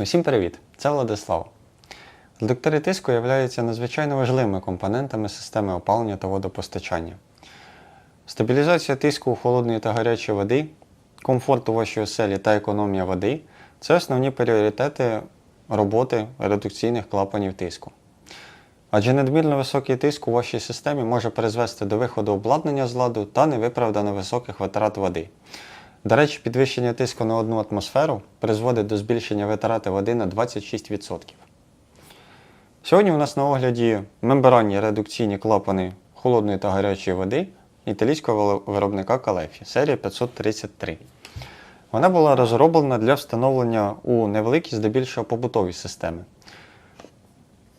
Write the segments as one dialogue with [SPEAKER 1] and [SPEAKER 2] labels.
[SPEAKER 1] Усім привіт! Це Владислав. Редуктори тиску являються надзвичайно важливими компонентами системи опалення та водопостачання. Стабілізація тиску холодної та гарячої води, комфорт у вашій оселі та економія води це основні пріоритети роботи редукційних клапанів тиску. Адже надмірно високий тиск у вашій системі може призвести до виходу обладнання з ладу та невиправдано високих витрат води. До речі, підвищення тиску на одну атмосферу призводить до збільшення витрати води на 26%. Сьогодні у нас на огляді мембранні редукційні клапани холодної та гарячої води італійського виробника Калефі, серія 533. Вона була розроблена для встановлення у невеликій, здебільшого побутовій системи.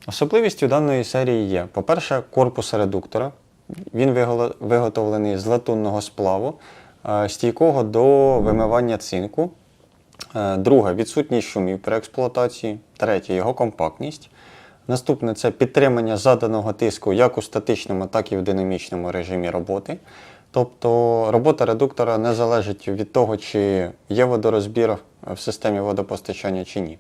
[SPEAKER 1] Особливістю даної серії є, по-перше, корпус редуктора. Він виготовлений з латунного сплаву, стійкого до вимивання цинку. Е, Друге відсутність шумів при експлуатації. Третє його компактність. Наступне це підтримання заданого тиску як у статичному, так і в динамічному режимі роботи. Тобто робота редуктора не залежить від того, чи є водорозбір в системі водопостачання чи ні.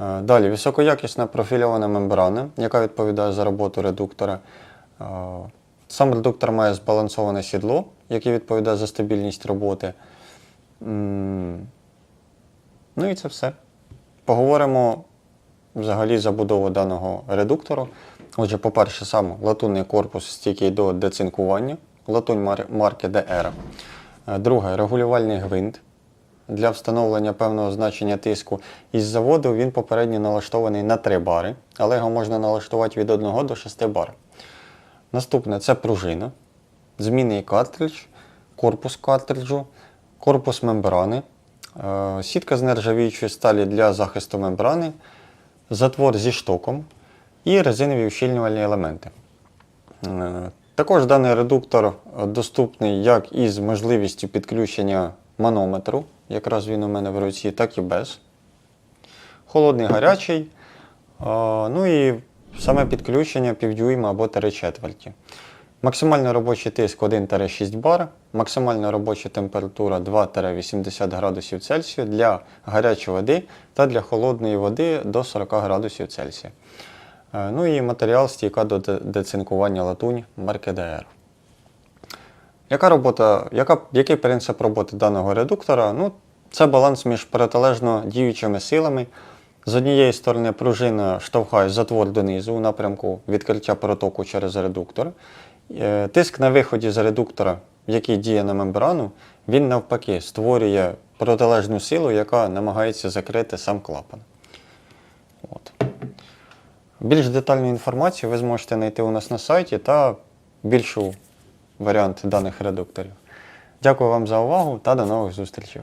[SPEAKER 1] Е, Далі високоякісна профільована мембрана, яка відповідає за роботу редуктора. Сам редуктор має збалансоване сідло, яке відповідає за стабільність роботи. Ну і це все. Поговоримо взагалі забудову даного редуктору. Отже, по-перше, сам латунний корпус стійкий до децинкування, латунь мар- марки DR. Е, Друге, регулювальний гвинт для встановлення певного значення тиску. Із заводу він попередньо налаштований на 3 бари, але його можна налаштувати від 1 до 6 бар. Наступне це пружина, змінний картридж, корпус картриджу, корпус мембрани, е, сітка з нержавіючої сталі для захисту мембрани, затвор зі штоком і резинові ущільнювальні елементи. Е, Також даний редуктор е, доступний як із можливістю підключення манометру, якраз він у мене в руці, так і без. Холодний гарячий. Ну і саме підключення півдюйма або 3 четверті. Максимальний робочий тиск 1-6 бар, максимальна робоча температура 2-80 градусів Цельсію для гарячої води та для холодної води до 40 градусів Цельсія. Е, Ну і матеріал стійка до децинкування латунь марки DR. Яка робота, яка, який принцип роботи даного редуктора? Ну, це баланс між протилежно діючими силами. З однієї сторони, пружина штовхає затвор донизу у напрямку відкриття протоку через редуктор. Е, Тиск на виході з редуктора, який діє на мембрану, він навпаки створює протилежну силу, яка намагається закрити сам клапан. От. Більш детальну інформацію ви зможете знайти у нас на сайті та більшу варіант даних редукторів. Дякую вам за увагу та до нових зустрічей.